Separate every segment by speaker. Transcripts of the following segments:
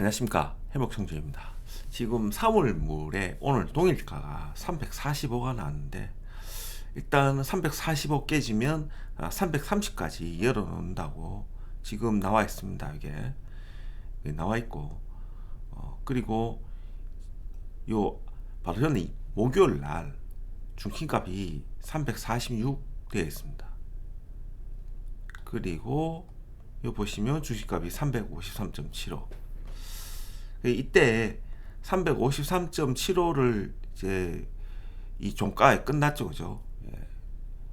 Speaker 1: 안녕하십니까. 해먹청주입니다. 지금 3월물에 오늘 동일가가 345가 나왔는데 일단 345 깨지면 330까지 열어놓는다고 지금 나와 있습니다. 이게. 나와 있고 어, 그리고 요 바로 현재 목요일 날 중킹값이 346 되어 있습니다. 그리고 요 보시면 주식값이 353.75 이때 353.75를 이제 이 종가에 끝났죠, 그죠?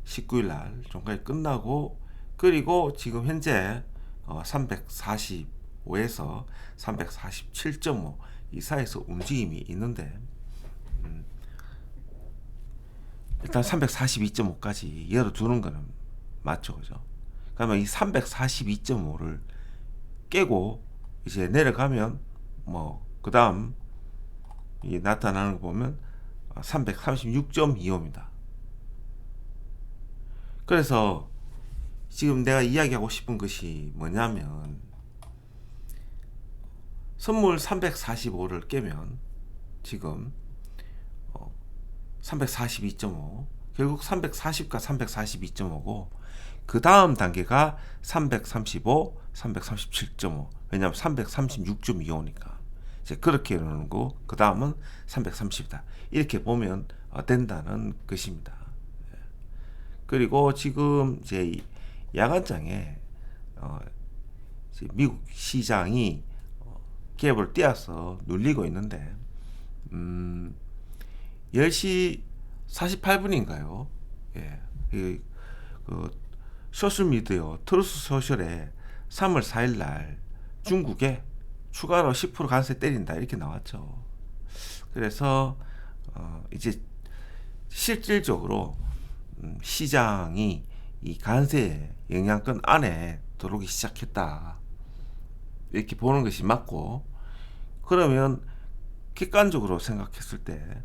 Speaker 1: 19일 예. 날 종가에 끝나고 그리고 지금 현재 345에서 347.5 이 사이에서 움직임이 있는데 음, 일단 342.5까지 열어두는 거는 맞죠, 그죠? 그러면 이 342.5를 깨고 이제 내려가면 뭐 그 다음 이 나타나는 거 보면 336.25입니다. 그래서 지금 내가 이야기하고 싶은 것이 뭐냐면 선물 345를 깨면 지금 342.5 결국 340과 342.5고 그 다음 단계가 335, 337.5 왜냐하면 336.25니까 이제 그렇게 이러는 거, 그 다음은 330이다. 이렇게 보면 어, 된다는 것입니다. 예. 그리고 지금 이제 야간장에 어, 미국 시장이 어, 갭을 띄어서 눌리고 있는데 음, 10시 48분인가요? 예. 그, 그 소셜미디어 트루스 소셜에 3월 4일 날 중국에 추가로 10% 관세 때린다 이렇게 나왔죠. 그래서 어 이제 실질적으로 음 시장이 이 관세 영향권 안에 들어오기 시작했다 이렇게 보는 것이 맞고 그러면 객관적으로 생각했을 때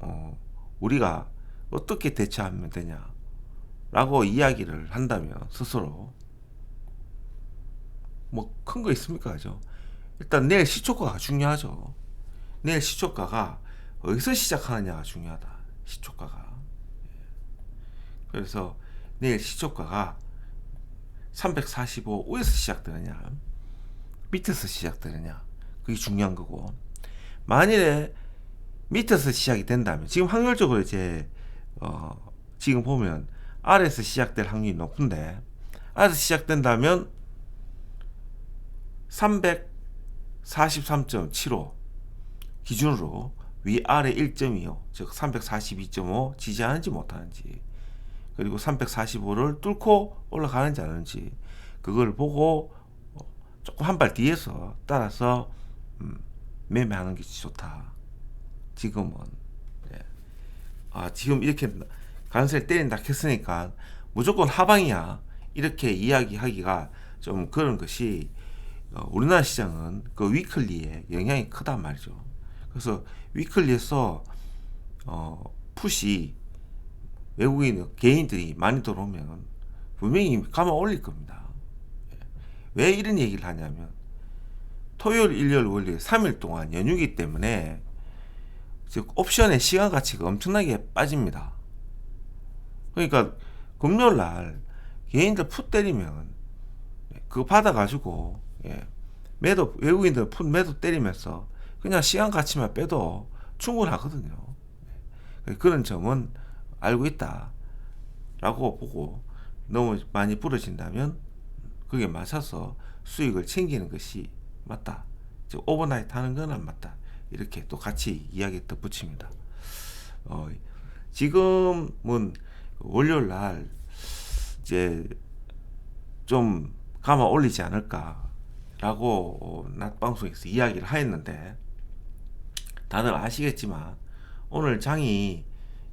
Speaker 1: 어 우리가 어떻게 대처하면 되냐라고 이야기를 한다면 스스로 뭐 큰 거 있습니까? 그죠? 일단 내일 시초가가 중요하죠. 내일 시초가가 어디서 시작하느냐가 중요하다. 시초가가. 예. 그래서 내일 시초가가 345 위에서 시작되느냐, 밑에서 시작되느냐, 그게 중요한 거고. 만일에 밑에서 시작이 된다면, 지금 확률적으로 이제, 어, 지금 보면 아래에서 시작될 확률이 높은데, 아래에서 시작된다면 343.75 기준으로 위아래 1.25, 즉 342.5 지지하는지 못하는지, 그리고 345를 뚫고 올라가는지 않는지, 그걸 보고 조금 한 발 뒤에서 따라서 음, 매매하는 게 좋다. 지금은 예. 아 지금 이렇게 간세를 때린다 했으니까 무조건 하방이야 이렇게 이야기하기가 좀 그런 것이 어, 우리나라 시장은 그 위클리에 영향이 크단 말이죠. 그래서 위클리에서 어, 풋이 외국인 개인들이 많이 들어오면 분명히 감아 올릴 겁니다. 예. 왜 이런 얘기를 하냐면 토요일, 일요일, 월요일 3일 동안 연휴기 때문에 즉 옵션의 시간 가치가 엄청나게 빠집니다. 그러니까 금요일 날 개인들 풋 때리면 그거 받아가지고 예. 매도 외국인들 푼 매도 때리면서 그냥 시간 가치만 빼도 충분하거든요. 예. 그런 점은 알고 있다라고 보고 너무 많이 부러진다면 그게 맞아서 수익을 챙기는 것이 맞다. 즉 오버나이트 하는 건 안 맞다. 이렇게 또 같이 이야기 덧붙입니다. 어, 지금은 월요일 날 이제 좀 감아 올리지 않을까 라고 낮방송에서 이야기를 하였는데 다들 아시겠지만 오늘 장이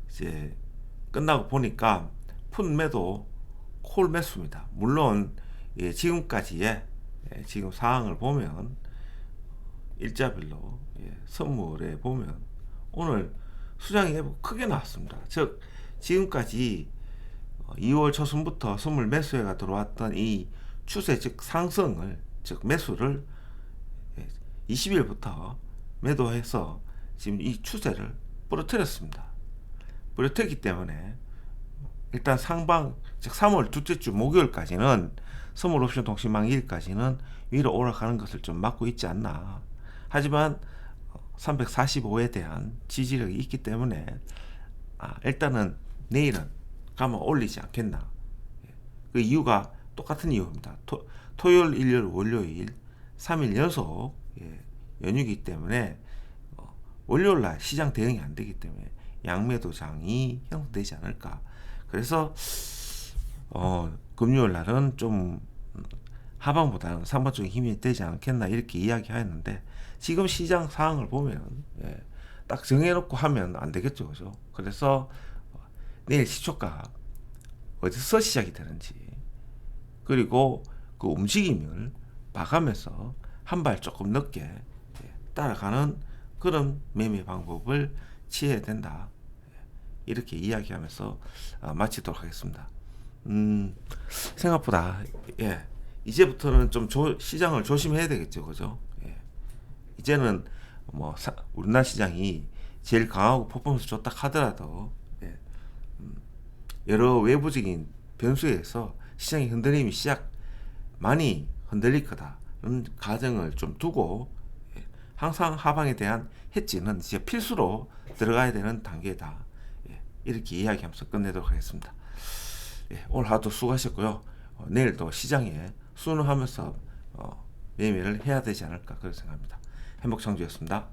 Speaker 1: 이제 끝나고 보니까 푼 매도 콜 매수입니다. 물론 예, 지금까지의 예, 지금 상황을 보면 일자별로 예, 선물에 보면 오늘 수량이 크게 나왔습니다. 즉 지금까지 2월 초순부터 선물 매수해가 들어왔던 이 추세 즉 상승을 즉 매수를 20일부터 매도해서 지금 이 추세를 부러뜨렸습니다. 부러뜨렸기 때문에 일단 상방 즉 3월 둘째 주 목요일까지는 선물 옵션 통신망 일까지는 위로 올라가는 것을 좀 막고 있지 않나. 하지만 345에 대한 지지력이 있기 때문에 아, 일단은 내일은 가면 올리지 않겠나. 예. 그 이유가 똑같은 이유입니다. 토, 토요일, 일요일, 월요일 3일 연속 예, 연휴이기 때문에 어, 월요일 날 시장 대응이 안 되기 때문에 양매도장이 형성되지 않을까. 그래서 어, 금요일 날은 좀 하방보다는 쪽에 힘이 되지 않겠나 이렇게 이야기하였는데 지금 시장 상황을 보면 예, 딱 정해놓고 하면 안 되겠죠, 그죠? 그래서 내일 시초가 어디서 시작이 되는지 그리고 그 움직임을 봐가면서 한 발 조금 늦게 예, 따라가는 그런 매매 방법을 취해야 된다. 예, 이렇게 이야기하면서 어, 마치도록 하겠습니다. 음, 생각보다 예, 이제부터는 좀 조, 시장을 조심해야 되겠죠, 그죠? 예. 이제는 뭐 사, 우리나라 시장이 제일 강하고 퍼포먼스 좋다 하더라도 예, 음, 여러 외부적인 변수에 의해서 시장의 흔들림이 시작 많이 흔들릴 거다는 가정을 좀 두고 예, 항상 하방에 대한 해지는 이제 필수로 들어가야 되는 단계다. 예, 이렇게 이야기하면서 끝내도록 하겠습니다. 예, 오늘 하루 수고하셨고요. 어, 내일 도 시장에 순응하면서 어, 매매를 해야 되지 않을까 그렇게 생각합니다. 행복창주였습니다.